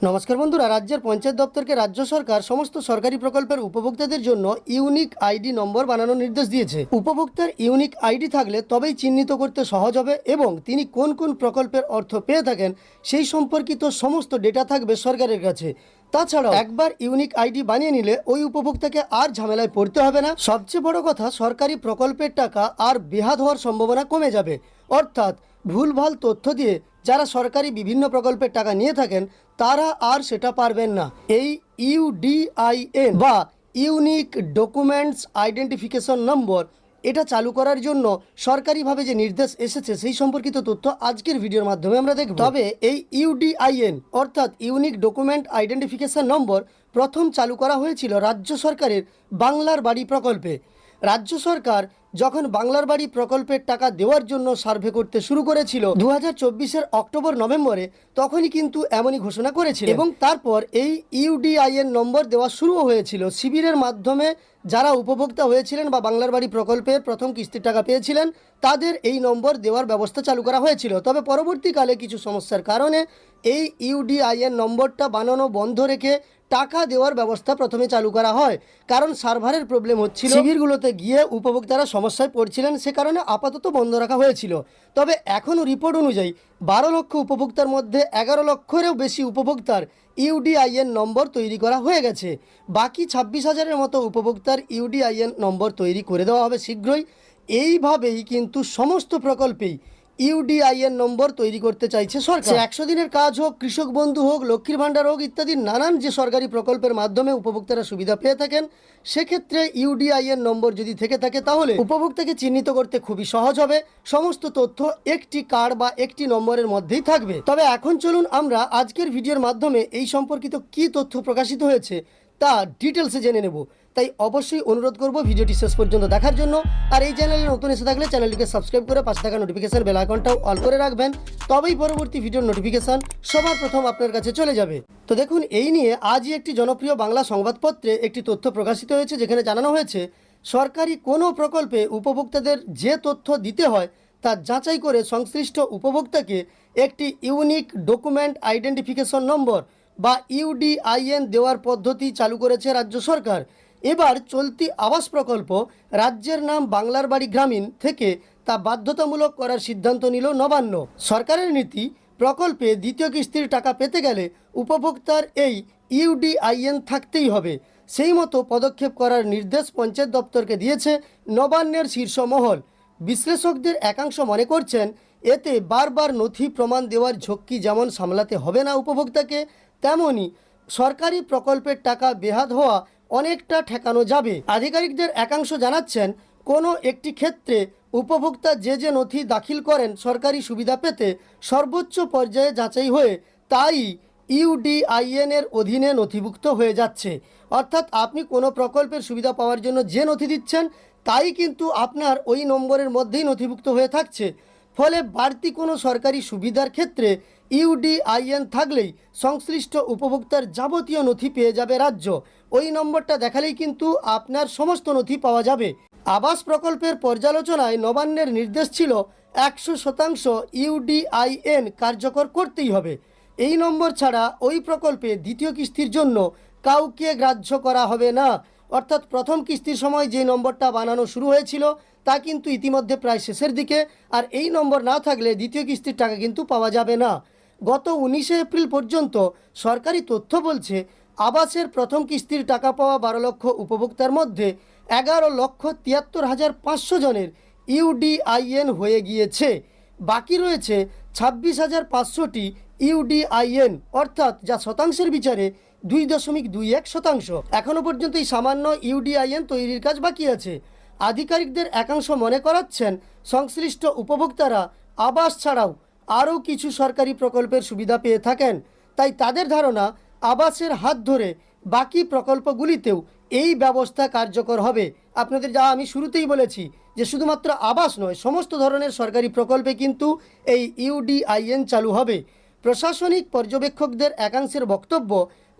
নমস্কার বন্ধুরা, রাজ্যের পঞ্চায়েত দপ্তরকে রাজ্য সরকার সমস্ত সরকারি প্রকল্পের উপভোক্তাদের জন্য ইউনিক আইডি নম্বর বানানোর নির্দেশ দিয়েছে। উপভোক্তার ইউনিক আইডি থাকলে তবেই চিহ্নিত করতে সহজ হবে এবং তিনি কোন কোন প্রকল্পের অর্থ পেয়ে থাকেন সেই সম্পর্কিত সমস্ত ডেটা থাকবে সরকারের কাছে। তাছাড়াও একবার ইউনিক আইডি বানিয়ে নিলে ওই উপভোক্তাকে আর ঝামেলায় পড়তে হবে না। সবচেয়ে বড় কথা, সরকারি প্রকল্পের টাকা আর বেহাত হওয়ার সম্ভাবনা কমে যাবে। অর্থাৎ ভুলভাল তথ্য দিয়ে যারা সরকারি বিভিন্ন প্রকল্পের টাকা নিয়ে থাকেন, তারা আর সেটা পারবেন না। এই ইউডিআইএন বা ইউনিক ডকুমেন্টস আইডেন্টিফিকেশন নম্বর, এটা চালু করার জন্য সরকারিভাবে যে নির্দেশ এসেছে, সেই সম্পর্কিত তথ্য আজকের ভিডিওর মাধ্যমে আমরা দেখব। তবে এই ইউডিআইএন অর্থাৎ ইউনিক ডকুমেন্ট আইডেন্টিফিকেশন নম্বর, প্রথম চালু করা হয়েছিল রাজ্য সরকারের বাংলার বাড়ি প্রকল্পে। রাজ্য সরকার যখন বাংলার বাড়ি প্রকল্পের টাকা দেওয়ার জন্য সার্ভে করতে শুরু করেছিল দু হাজার অক্টোবর নভেম্বরে তখনই কিন্তু এমনই ঘোষণা করেছিল এবং তারপর এই ইউডিআইএন নম্বর দেওয়া শুরু হয়েছিল। শিবিরের মাধ্যমে যারা উপভোক্তা হয়েছিলেন বা বাংলার বাড়ি প্রকল্পের প্রথম কিস্তির টাকা পেয়েছিলেন তাদের এই নম্বর দেওয়ার ব্যবস্থা চালু করা হয়েছিল। তবে পরবর্তীকালে কিছু সমস্যার কারণে এই ইউডিআইএন নম্বরটা বানানো বন্ধ রেখে টাকা দেওয়ার ব্যবস্থা প্রথমে চালু করা হয়। কারণ সার্ভারের প্রবলেম হচ্ছিল শিবিরগুলোতে গিয়ে উপভোক্তারা সমস্যায় পড়ছিলেন, সে কারণে আপাতত বন্ধ রাখা হয়েছিল। তবে এখনও রিপোর্ট অনুযায়ী বারো লক্ষ উপভোক্তার মধ্যে এগারো লক্ষেরও বেশি উপভোক্তার ইউডিআইএন নম্বর তৈরি করা হয়ে গেছে। বাকি ছাব্বিশ হাজারের মতো উপভোক্তার ইউডিআইএন নম্বর তৈরি করে দেওয়া হবে শীঘ্রই। এইভাবেই কিন্তু সমস্ত প্রকল্পেই ইউডিআইএন নম্বর তৈরি করতে চাইছে সরকার। একশো দিনের কাজ হোক, কৃষক বন্ধু হোক, লক্ষ্মীর ভাণ্ডার হোক, ইত্যাদি নানান যে সরকারি প্রকল্পের মাধ্যমে উপভোক্তারা সুবিধা পেয়ে থাকেন, সেক্ষেত্রে ইউডিআইএন নম্বর যদি থেকে থাকে তাহলে উপভোক্তাকে চিহ্নিত করতে খুবই সহজ হবে। সমস্ত তথ্য একটি কার্ড বা একটি নম্বরের মধ্যেই থাকবে। তবে এখন চলুন আমরা আজকের ভিডিওর মাধ্যমে এই সম্পর্কিত কি তথ্য প্রকাশিত হয়েছে তা ডিটেলসে জেনে নেব। তাই অবশ্যই অনুরোধ করব ভিডিওটি শেষ পর্যন্ত দেখার জন্য। আর এই চ্যানেলে নতুন এসে থাকলে চ্যানেলটিকে সাবস্ক্রাইব করে পাশে থাকা নোটিফিকেশন বেল আইকনটাও অল করে রাখবেন। তবেই পরবর্তী ভিডিওর নোটিফিকেশান সবার প্রথম আপনার কাছে চলে যাবে। তো দেখুন, এই নিয়ে আজই একটি জনপ্রিয় বাংলা সংবাদপত্রে একটি তথ্য প্রকাশিত হয়েছে, যেখানে জানানো হয়েছে, সরকারি কোনো প্রকল্পে উপভোক্তাদের যে তথ্য দিতে হয়, তা যাচাই করে সংশ্লিষ্ট উপভোক্তাকে একটি ইউনিক ডকুমেন্ট আইডেন্টিফিকেশন নম্বর বা ইউডিআইএন দেওয়ার পদ্ধতি চালু করেছে রাজ্য সরকার। এবার চলতি আবাস প্রকল্প রাজ্যের নাম বাংলার বাড়ি গ্রামীণ থেকে তা বাধ্যতামূলক করার সিদ্ধান্ত নিল নবান্ন। সরকারের নীতি, প্রকল্পে দ্বিতীয় কিস্তির টাকা পেতে গেলে উপভোক্তার এই ইউডিআইএন থাকতেই হবে। সেই মতো পদক্ষেপ করার নির্দেশ পঞ্চায়েত দপ্তরকে দিয়েছে নবান্নের শীর্ষ মহল। বিশ্লেষকদের একাংশ মনে করছেন এতে বারবার নথি প্রমাণ দেওয়ার ঝক্কি যেমন সামলাতে হবে না উপভোক্তাকে তেমনই সরকারি প্রকল্পের টাকা বেহাত হওয়া অনেকটা ঠেকানো যাবে। আধিকারিকদের একাংশ জানাচ্ছেন, কোনো একটি ক্ষেত্রে উপভোক্তা যে যে নথি দাখিল করেন সরকারি সুবিধা পেতে সর্বোচ্চ পর্যায়ে যাচাই হয়ে তাই ইউডিআইএন এর অধীনে নথিভুক্ত হয়ে যাচ্ছে। অর্থাৎ আপনি কোনো প্রকল্পের সুবিধা পাওয়ার জন্য যে নথি দিচ্ছেন, তাই কিন্তু আপনার ওই নম্বরের মধ্যেই নথিভুক্ত হয়ে থাকছে। ফলে বাড়তি কোনো সরকারি সুবিধার ক্ষেত্রে ইউডিআইএন থাকলেই সংশ্লিষ্ট উপভোক্তার যাবতীয় নথি পেয়ে যাবে রাজ্য। ওই নম্বরটা দেখালেই কিন্তু আপনার সমস্ত নথি পাওয়া যাবে। আবাস প্রকল্পের পর্যালোচনায় নবান্নের নির্দেশ ছিল একশো শতাংশ ইউডিআইএন কার্যকর করতেই হবে। এই নম্বর ছাড়া ওই প্রকল্পে দ্বিতীয় কিস্তির জন্য কাউকে গ্রাহ্য করা হবে না। অর্থাৎ প্রথম কিস্তির সময় যে নম্বরটা বানানো শুরু হয়েছিল, তা কিন্তু ইতিমধ্যে প্রায় শেষের দিকে, আর এই নম্বর না থাকলে দ্বিতীয় কিস্তির টাকা কিন্তু পাওয়া যাবে না। গত উনিশে এপ্রিল পর্যন্ত সরকারি তথ্য বলছে, আবাসের প্রথম কিস্তির টাকা পাওয়া বারো লক্ষ উপভোক্তার মধ্যে এগারো লক্ষ তিয়াত্তর হাজার পাঁচশো জনের ইউডিআইএন হয়ে গিয়েছে। বাকি রয়েছে ছাব্বিশ হাজার পাঁচশোটি ইউডিআইএন, অর্থাৎ যা শতাংশের বিচারে দুই দশমিক দুই এক শতাংশ। এখনও পর্যন্ত এই সামান্য ইউডিআইএন তৈরির কাজ বাকি আছে। আধিকারিকদের একাংশ মনে করাচ্ছেন, সংশ্লিষ্ট উপভোক্তারা আবাস ছাড়াও আরও কিছু সরকারি প্রকল্পের সুবিধা পেয়ে থাকেন। তাই তাদের ধারণা, আবাসের হাত ধরে বাকি প্রকল্পগুলিতেও এই ব্যবস্থা কার্যকর হবে। আপনাদের যা আমি শুরুতেই বলেছি যে শুধুমাত্র আবাস নয়, সমস্ত ধরনের সরকারি প্রকল্পে কিন্তু এই ইউডিআইএন চালু হবে। প্রশাসনিক পর্যবেক্ষকদের একাংশের বক্তব্য,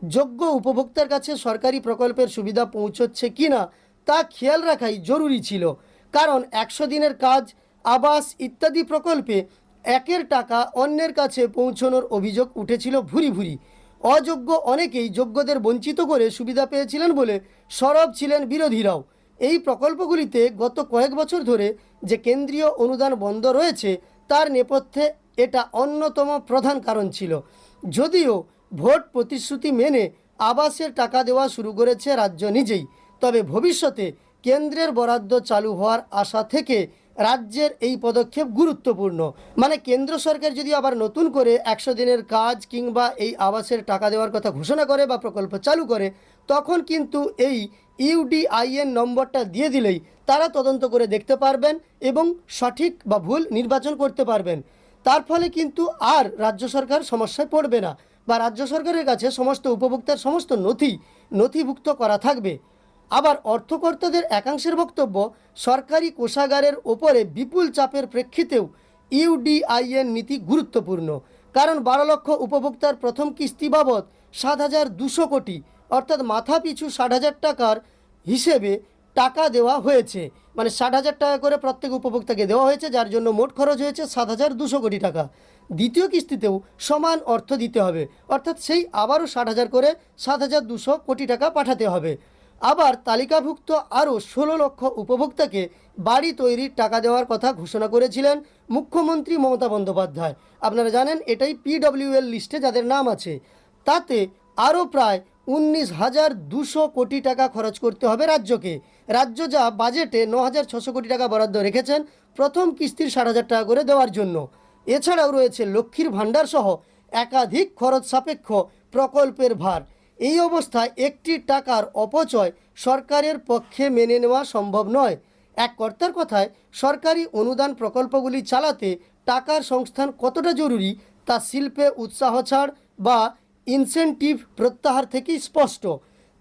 যোগ্য উপভোক্তার কাছে সরকারি প্রকল্পের সুবিধা পৌঁছচ্ছে কিনা তা খেয়াল রাখাই জরুরি ছিল। কারণ একশো দিনের কাজ, আবাস ইত্যাদি প্রকল্পে একের টাকা অন্যের কাছে পৌঁছানোর অভিযোগ উঠেছিল ভুরি ভুরি। অযোগ্য অনেকেই যোগ্যদের বঞ্চিত করে সুবিধা পেয়েছিলেন বলে সরব ছিলেন বিরোধীরাও। এই প্রকল্পগুলিতে গত কয়েক বছর ধরে যে কেন্দ্রীয় অনুদান বন্ধ রয়েছে, তার নেপথ্যে এটা অন্যতম প্রধান কারণ ছিল। যদিও ভোট প্রতিশ্রুতি মেনে আবাসের টাকা দেওয়া শুরু করেছে রাজ্য নিজেই, তবে ভবিষ্যতে কেন্দ্রের বরাদ্দ চালু হওয়ার আশা থেকে রাজ্যের এই পদক্ষেপ গুরুত্বপূর্ণ। মানে কেন্দ্র সরকার যদি আবার নতুন করে একশো দিনের কাজ কিংবা এই আবাসের টাকা দেওয়ার কথা ঘোষণা করে বা প্রকল্প চালু করে, তখন কিন্তু এই ইউডিআইএন নম্বরটা দিয়ে দিলেই তারা তদন্ত করে দেখতে পারবেন এবং সঠিক বা ভুল নির্বাচন করতে পারবেন। তার ফলে কিন্তু আর রাজ্য সরকার সমস্যায় পড়বে না বা রাজ্য সরকারের কাছে সমস্ত উপভোক্তার সমস্ত নথি নথিভুক্ত করা থাকবে। আবার অর্থকর্তাদের একাংশের বক্তব্য, সরকারি কোষাগারের ওপরে বিপুল চাপের প্রেক্ষিতেও ইউডিআইএন নীতি গুরুত্বপূর্ণ। কারণ বারো লক্ষ উপভোক্তার প্রথম কিস্তি বাবদ সাত হাজার দুশো কোটি, অর্থাৎ মাথা পিছু ষাট হাজার টাকার হিসেবে টাকা দেওয়া হয়েছে। মানে ষাট হাজার টাকা করে প্রত্যেক উপভোক্তাকে দেওয়া হয়েছে, যার জন্য মোট খরচ হয়েছে সাত হাজার দুশো কোটি টাকা। দ্বিতীয় কিস্তিতেও সমান অর্থ দিতে হবে, অর্থাৎ সেই আবারও ষাট হাজার করে সাত হাজার দুশো কোটি টাকা পাঠাতে হবে। আবার তালিকাভুক্ত আরও ষোলো লক্ষ উপভোক্তাকে বাড়ি তৈরির টাকা দেওয়ার কথা ঘোষণা করেছিলেন মুখ্যমন্ত্রী মমতা বন্দ্যোপাধ্যায়। আপনারা জানেন এটাই পিডব্লিউএল লিস্টে যাদের নাম আছে, তাতে আরও প্রায় উনিশ হাজার দুশো কোটি টাকা খরচ করতে হবে রাজ্যকে। রাজ্য যা বাজেটে ন হাজার ছশো কোটি টাকা বরাদ্দ রেখেছেন, প্রথম কিস্তির ষাট হাজার টাকা করে দেওয়ার জন্য। এছাড়াও রয়েছে লক্ষ্মীর ভাণ্ডার সহ একাধিক খরচ সাপেক্ষ প্রকল্পের ভার। এই অবস্থায় একটি টাকার অপচয় সরকারের পক্ষে মেনে নেওয়া সম্ভব নয়। এক কর্তার কথায়, সরকারি অনুদান প্রকল্পগুলি চালাতে টাকার সংস্থান কতটা জরুরি তা শিল্পে উৎসাহ ছাড় বা ইনসেন্টিভ প্রত্যাহার থেকেই স্পষ্ট।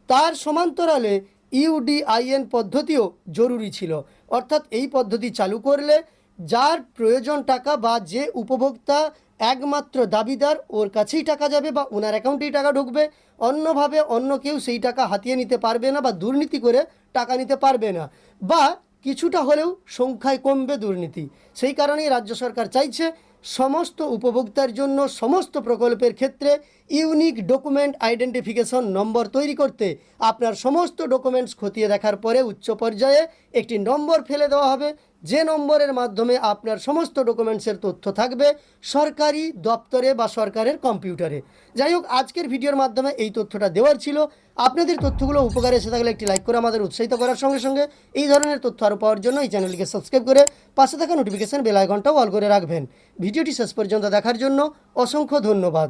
তার সমান্তরালে ইউডিআইএন পদ্ধতিও জরুরি ছিল। অর্থাৎ এই পদ্ধতি চালু করলে যার প্রয়োজন টাকা বা যে উপভোক্তা একমাত্র দাবিদার, ওর কাছেই টাকা যাবে বা ওনার অ্যাকাউন্টেই টাকা ঢুকবে। অন্যভাবে অন্য কেউ সেই টাকা হাতিয়ে নিতে পারবে না বা দুর্নীতি করে টাকা নিতে পারবে না। বা কিছুটা হলেও সংখ্যায় কমবে দুর্নীতি। সেই কারণেই রাজ্য সরকার চাইছে সমস্ত উপভোক্তার জন্য সমস্ত প্রকল্পের ক্ষেত্রে ইউনিক ডকুমেন্ট আইডেন্টিফিকেশন নম্বর তৈরি করতে। আপনার সমস্ত ডকুমেন্টস খতিয়ে দেখার পরে উচ্চ পর্যায়ে একটি নম্বর ফেলে দেওয়া হবে। যে নম্বরের মাধ্যমে আপনার সমস্ত ডকুমেন্টসের তথ্য থাকবে সরকারি দপ্তরে বা সরকারের কম্পিউটারে। যাই হোক, আজকের ভিডিওর মাধ্যমে এই তথ্যটা দেওয়ার ছিল। আপনাদের তথ্যগুলো উপকারে এসে থাকলে একটি লাইক করে আমাদের উৎসাহিত করার সঙ্গে সঙ্গে এই ধরনের তথ্য আরও পাওয়ার জন্য এই চ্যানেলটিকে সাবস্ক্রাইব করে পাশে থাকা নোটিফিকেশান বেল আইকনটাও অল করে রাখবেন। ভিডিওটি শেষ পর্যন্ত দেখার জন্য অসংখ্য ধন্যবাদ।